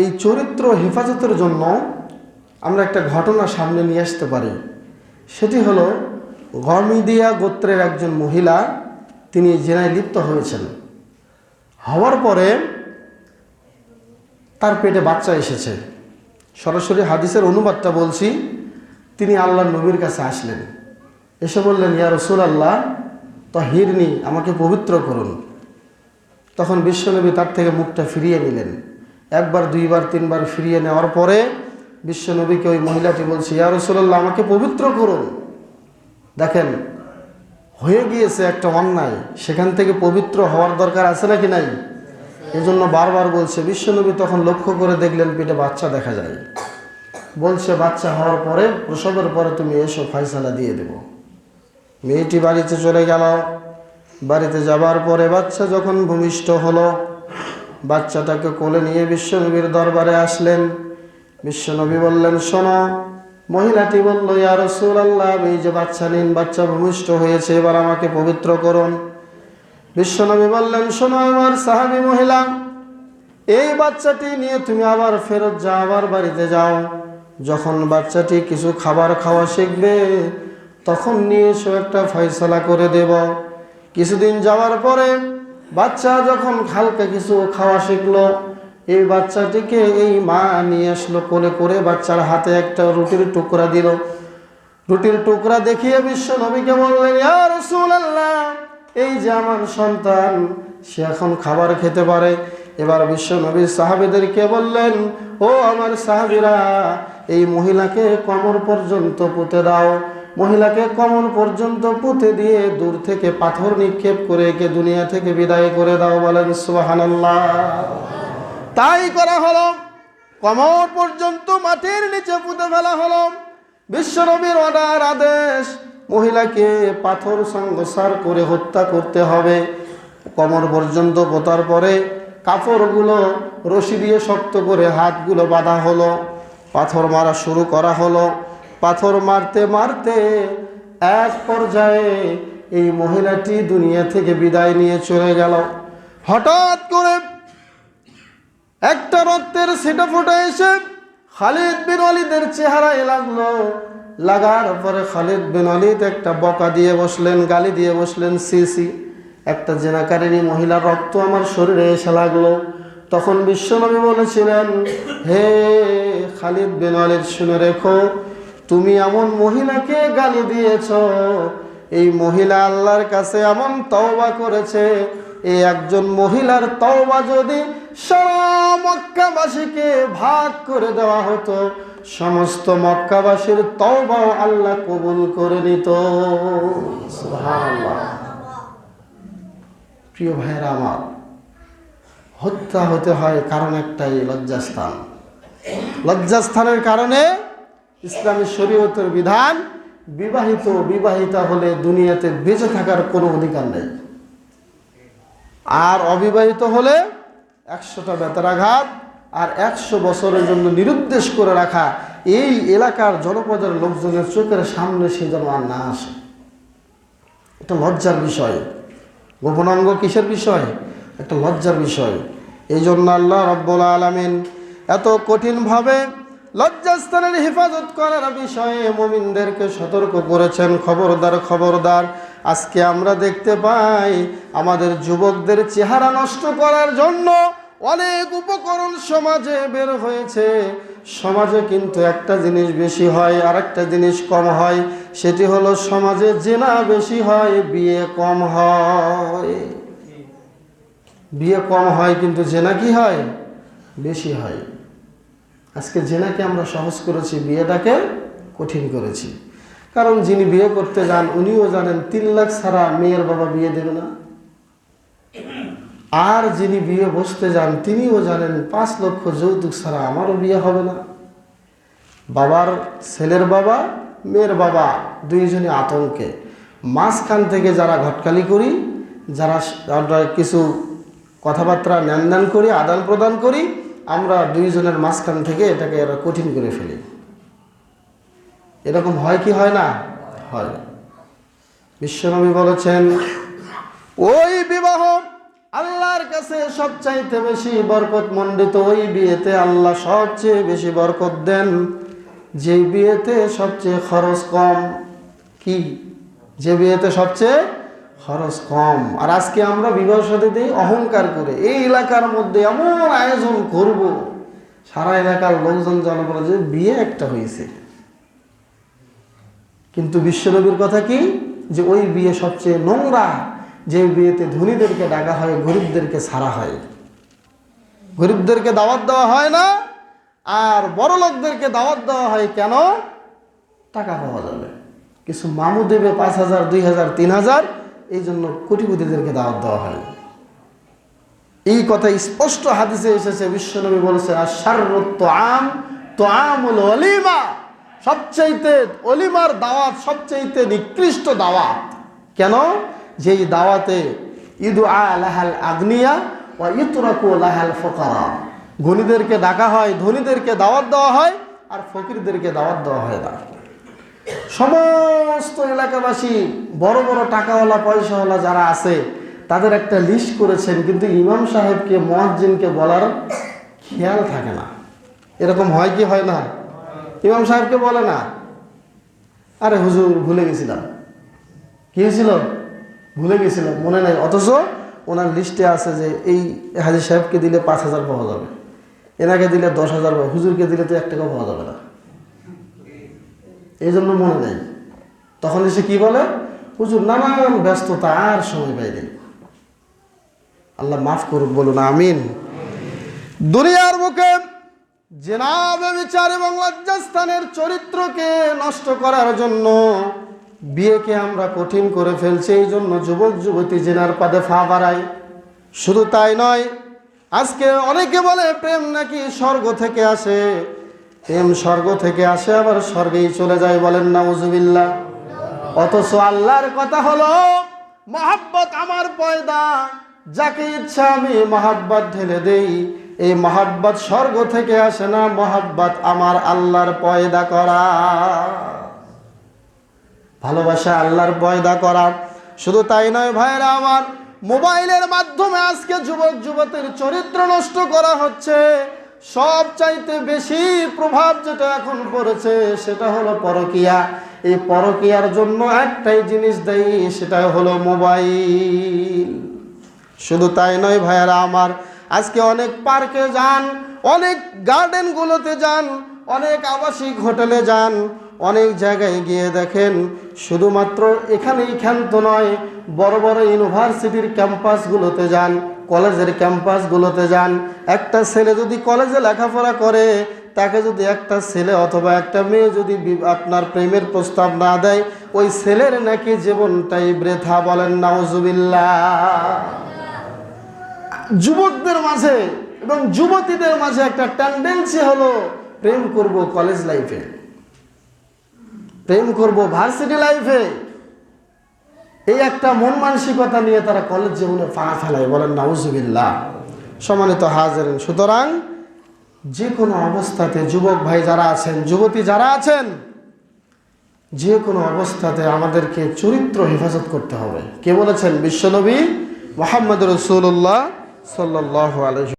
এই চরিত্র হেফাজতের জন্য আমরা একটা ঘটনা সামনে নিয়ে আসতে পারি। সেটি হলো গমিদিয়া গোত্রের একজন মহিলা, তিনি জেনায় লিপ্ত হয়েছেন। হওয়ার পরে তার পেটে বাচ্চা এসেছে। সরাসরি হাদিসের অনুবাদটা বলছি, তিনি আল্লাহ নবীর কাছে আসলেন। এসে বললেন, ইয়া রসুল আল্লাহ হিরনি আমাকে পবিত্র করুন। তখন বিশ্বনবী তার থেকে মুখটা ফিরিয়ে নিলেন। একবার, দুইবার, তিনবার ফিরিয়ে নেওয়ার পরে বিশ্বনবীকে ওই মহিলাটি বলছে, ইয়া রসুল্লাহ আমাকে পবিত্র করুন। দেখেন, হয়ে গিয়েছে একটা অন্যায়। সেখান থেকে পবিত্র হওয়ার দরকার আছে নাকি নাই? এজন্য বারবার বলছে, বিশ্বনবী তখন লক্ষ্য করে দেখলেন পেটে বাচ্চা দেখা যায়। বলছে, বাচ্চা হওয়ার পরে, প্রসবের পরে তুমি এসো ফাইসালা দিয়ে দেব। মেয়েটি বাড়িতে চলে গেল। বাড়িতে যাবার পরে বাচ্চা যখন ভূমিষ্ঠ হলো বাচ্চাটাকে কোলে নিয়ে বিশ্বনবীর দরবারে আসলেন। বিশ্বনবী বললেন, শোনো, মহিলাটি বলল, ইয়া রসুল আল্লাহ এই যে বাচ্চা নিন, বাচ্চা ভূমিষ্ঠ হয়েছে, এবার আমাকে পবিত্র করুন। বিশ্বনবী বললেন, শোনো আমার সাহাবী মহিলা, এই বাচ্চাটি নিয়ে তুমি আবার ফেরত যাও, আবার বাড়িতে যাও। যখন বাচ্চাটি কিছু খাবার খাওয়া শিখবে, তখন নিয়ে এসো একটা ফয়সলা করে দেব। কিছুদিন যাওয়ার পরে বাচ্চা যখন হালকা কিছু খাওয়া শিখলো, এই বাচ্চাটিকে এই মা নিয়ে আসলো কোলে করে, বাচ্চার হাতে একটা রুটির টুকরা দিল। রুটির টুকরা দেখিয়ে বিশ্ব নবীকে বললেন এই যে আমার সন্তান, সে এখন খাবার খেতে পারে। এবার বিশ্ব নবী সাহাবিদেরকে বললেন, ও আমার সাহাবিরা, এই মহিলাকে কমর পর্যন্ত পুঁতে দাও। মহিলাকে কমন পর্যন্ত পুঁতে দিয়ে দূর থেকে পাথর নিক্ষেপ করে একে দুনিয়া থেকে বিদায় করে দাও বলেন সুবহানাল্লাহ। তাই করা হলো। কমর পর্যন্ত মাটির নিচে পুঁতে ফেলা হলো। বিশ্বনবীর অর্ডার আদেশ, মহিলাকে পাথর সংসার করে হত্যা করতে হবে। কমর পর্যন্ত পোতার পরে কাপড়গুলো রশি দিয়ে শক্ত করে হাতগুলো বাঁধা হলো। পাথর মারা শুরু করা হলো। পাথর মারতে মারতে এক পর্যায়ে এই মহিলাটি দুনিয়া থেকে বিদায় নিয়ে চলে গেল। হঠাৎ করে একটা রক্তের সেটা ফুটে এসে খালিদ বিন অলিদের চেহারায় লাগল। লাগার পরে খালিদ বিন অলিদ একটা বকা দিয়ে বসলেন, গালি দিয়ে বসলেন সিসি একটা জেনাকারিনী মহিলার রক্ত আমার শরীরে এসে লাগল। তখন বিশ্বনবী বলেছিলেন, হে খালিদ বিন অলিদ শুনে রেখো তুমি এমন মহিলাকে গালি দিয়েছ। এই মহিলা আল্লাহর কাছে এমন তওবা করেছে এই একজন মহিলার তওবা যদি সারা মক্কাবাসীকে ভাগ করে দেওয়া হতো, সমস্ত মক্কাবাসীর তওবাও আল্লাহ কবুল করে নিত। প্রিয় ভাইয়েরা আমার, হত্যা হতে হয় কারণ একটাই, লজ্জাস্থান। লজ্জাস্থানের কারণে ইসলামী শরীয়তের বিধান, বিবাহিত, বিবাহিতা হলে দুনিয়াতে বেঁচে থাকার কোনো অধিকার নেই। আর অবিবাহিত হলে একশোটা বেতারাঘাত আর একশো বছরের জন্য নিরুদ্দেশ করে রাখা এই এলাকার জনপদের লোকজনের চোখের সামনে সে যেন আর না আসে। এটা লজ্জার বিষয়। গোপনাঙ্গ কিসের বিষয়? একটা লজ্জার বিষয়। এই জন্য আল্লাহ রব্বুল আলমিন এত কঠিনভাবে লজ্জাস্থানের হেফাজত করার বিষয়ে মুমিনদেরকে সতর্ক করেছেন খবরদার খবরদার। আজকে আমরা দেখতে পাই আমাদের যুবকদের চেহারা নষ্ট করার জন্য অনেক উপকরণ সমাজে বের হয়েছে। সমাজে কিন্তু একটা জিনিস বেশি হয় আর একটা জিনিস কম হয়। সেটি হলো সমাজে জেনা বেশি হয়, বিয়ে কম হয়। বিয়ে কম হয় কিন্তু জেনা কি হয়? বেশি হয়। আজকে জেনাকে আমরা সহজ করেছি, বিয়েটাকে কঠিন করেছি। কারণ যিনি বিয়ে করতে যান, উনিও জানেন তিন লাখ ছাড়া মেয়ের বাবা বিয়ে দেবে না। আর যিনি বিয়ে বসতে যান, তিনিও জানেন পাঁচ লক্ষ যৌতুক ছাড়া আমারও বিয়ে হবে না। বাবার ছেলের বাবা, মেয়ের বাবা, দুইজনই আতঙ্কে। মাঝখান থেকে যারা ঘটকালি করি, যারা কিছু কথাবার্তা লেনদেন করি আদান প্রদান করি আমরা দুইজনের মাঝখান থেকে এটাকে এরা কঠিন করে ফেলি। এরকম হয় কি হয় না? হয়। বিশ্বনবী বলেছেন, ওই বিবাহ আল্লাহর কাছে সবচাইতে বেশি বরকত মণ্ডিত ওই বিয়েতে আল্লাহ সবচেয়ে বেশি বরকত দেন। যে বিয়েতে সবচেয়ে খরচ কম, কি? যে বিয়েতে সবচেয়ে খরচ কম। আর আজকে আমরা বিবাহ সাথীতে অহংকার করে এই এলাকার মধ্যে এমন আয়োজন করব। সারা এলাকার লোকজন জানা বলে যে বিয়ে একটা হয়েছে। কিন্তু বিশ্বনবীর কথা কি? যে ওই বিয়ে সবচেয়ে নোংরা, যে বিয়েতে ধনীদেরকে ডাকা হয়, গরিবদেরকে ছাড়া হয়। গরিবদেরকে দাওয়াত দেওয়া হয় না, আর বড় লোকদেরকে দাওয়াত দেওয়া হয় কেন? টাকা পাওয়া যাবে। কিছু মামু দেবে পাঁচ হাজার, দুই হাজার, তিন হাজার এই জন্য কোটিপতিদেরকে দাওয়াত দেওয়া হয়। এই কথা স্পষ্ট হাদিসে এসেছে, বিশ্বনবী বলেছে আর সার্বত্ব আম তো আমুল অলিমা। সবচাইতে অলিমার দাওয়াত, সবচাইতে নিকৃষ্ট দাওয়াত। কেন? যেই দাওয়াতে ঈদু আলাহাল আগ্নিয়া ও ইতুরাকু লাহাল ফকারা। ধনীদেরকে ডাকা হয়, ধনীদেরকে দাওয়াত দেওয়া হয়, আর ফকিরদেরকে দাওয়াত দেওয়া হয় না। সমস্ত এলাকাবাসী, বড় বড় টাকাওয়ালা, পয়সাওয়ালা যারা আছে, তাদের একটা লিস্ট করেছেন, কিন্তু ইমাম সাহেবকে মহাজ্জিনকে বলার খেয়াল থাকে না। এরকম হয় কি হয় না? ইমাম সাহেবকে বলে না। আরে হুজুর, ভুলে গেছিলাম। কি হয়েছিল? ভুলে গেছিলাম, মনে নাই। অথচ ওনার লিস্টে আছে যে, এই হাজি সাহেবকে দিলে পাঁচ হাজার পাওয়া যাবে। এনাকে দিলে দশ হাজার হুজুরকে দিলে তো এক টাকাও পাওয়া যাবে না। এই জন্য মনে নেই। তখন এসে কি বলে? হুজুর, নানান ব্যস্ততা, আর সময় পাইনি আল্লাহ মাফ করুক, বলুন, আমিন। দুনিয়ার বুকে জেনাবে, বিচার এবং লজ্জাস্থানের চরিত্রকে নষ্ট করার জন্য বিয়েকে আমরা কঠিন করে ফেলছি এই জন্য যুবক, যুবতী জেনার পাদে ফা বাড়ায় শুধু তাই নয়, আজকে অনেকে বলে প্রেম নাকি স্বর্গ থেকে আসে। প্রেম স্বর্গ থেকে আসে, আবার স্বর্গেই চলে যায় বলেন না উজুবিল্লা অথচ আল্লাহর কথা হলো, মহাব্বত আমার পয়দা, যাকে ইচ্ছা আমি মহাব্বত ঢেলে দেই। এই মহাব্বত স্বর্গ থেকে আসে না, মহাব্বত আমার আল্লাহর পয়দা করা। ভালোবাসা আল্লাহর পয়দা করা। শুধু তাই নয় ভাইরা আমার, মোবাইলের মাধ্যমে আজকে যুবক যুবতীর চরিত্র নষ্ট করা হচ্ছে। সব চাইতে বেশি প্রভাব যেটা এখন পড়েছে, সেটা হলো পরকিয়া। এই পরকিয়ার জন্য একটাই জিনিস দেয়, সেটা হলো মোবাইল। শুধু তাই নয় ভাইয়ারা আমার, আজকে অনেক পার্কে যান, অনেক গার্ডেনগুলোতে যান, অনেক আবাসিক হোটেলে যান, অনেক জায়গায় গিয়ে দেখেন, শুধুমাত্র এখানেই ক্ষান্ত নয়, বড় বড় ইউনিভার্সিটির ক্যাম্পাসগুলোতে যান। কলেজের ক্যাম্পাসগুলোতে যান। একটা ছেলে যদি কলেজে লেখাপড়া করে, তাকে যদি একটা ছেলে অথবা একটা মেয়ে যদি আপনার প্রেমের প্রস্তাব না দেয়, ওই ছেলের নাকি জীবনটাই বৃথা বলেন নাউজুবিল্লাহ। যুবকদের মাঝে এবং যুবতীদের মাঝে একটা টেন্ডেন্সি হলো, প্রেম করব কলেজ লাইফে প্রেম করব ভার্সিটি লাইফে এই একটা মন মানসিকতা নিয়ে তারা কলেজ জীবনে পা ফেলায়, বলেন নাউজুবিল্লাহ। সম্মানিত হাজারেন, সুতরাং যে কোনো অবস্থাতে যুবক ভাই যারা আছেন, যুবতী যারা আছেন যে কোনো অবস্থাতে আমাদেরকে চরিত্র হেফাজত করতে হবে। কে বলেছেন? বিশ্বনবী মোহাম্মদ রসুল্লাহ সাল্লাহ আলহ